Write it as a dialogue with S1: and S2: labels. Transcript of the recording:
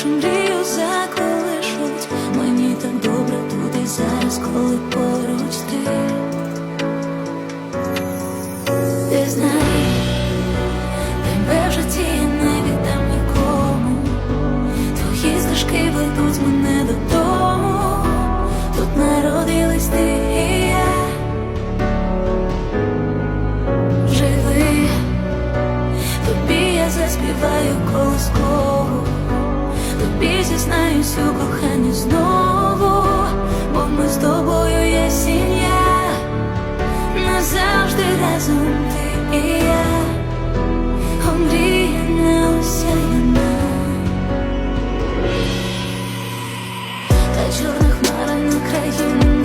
S1: нашу мрію заколишуть. Мені так добре тут і зараз, коли поруч ти. Ти знай, тебе в житті не віддам нікому. Твої стежки ведуть мене додому, тут народились ти і я. Живи, тобі я заспіваю колоску тобі зізнаюсь у коханні знову, бо ми з тобою є сім'я, назавжди разом ти і я, омрія не осяяна, чорна хмара на країну.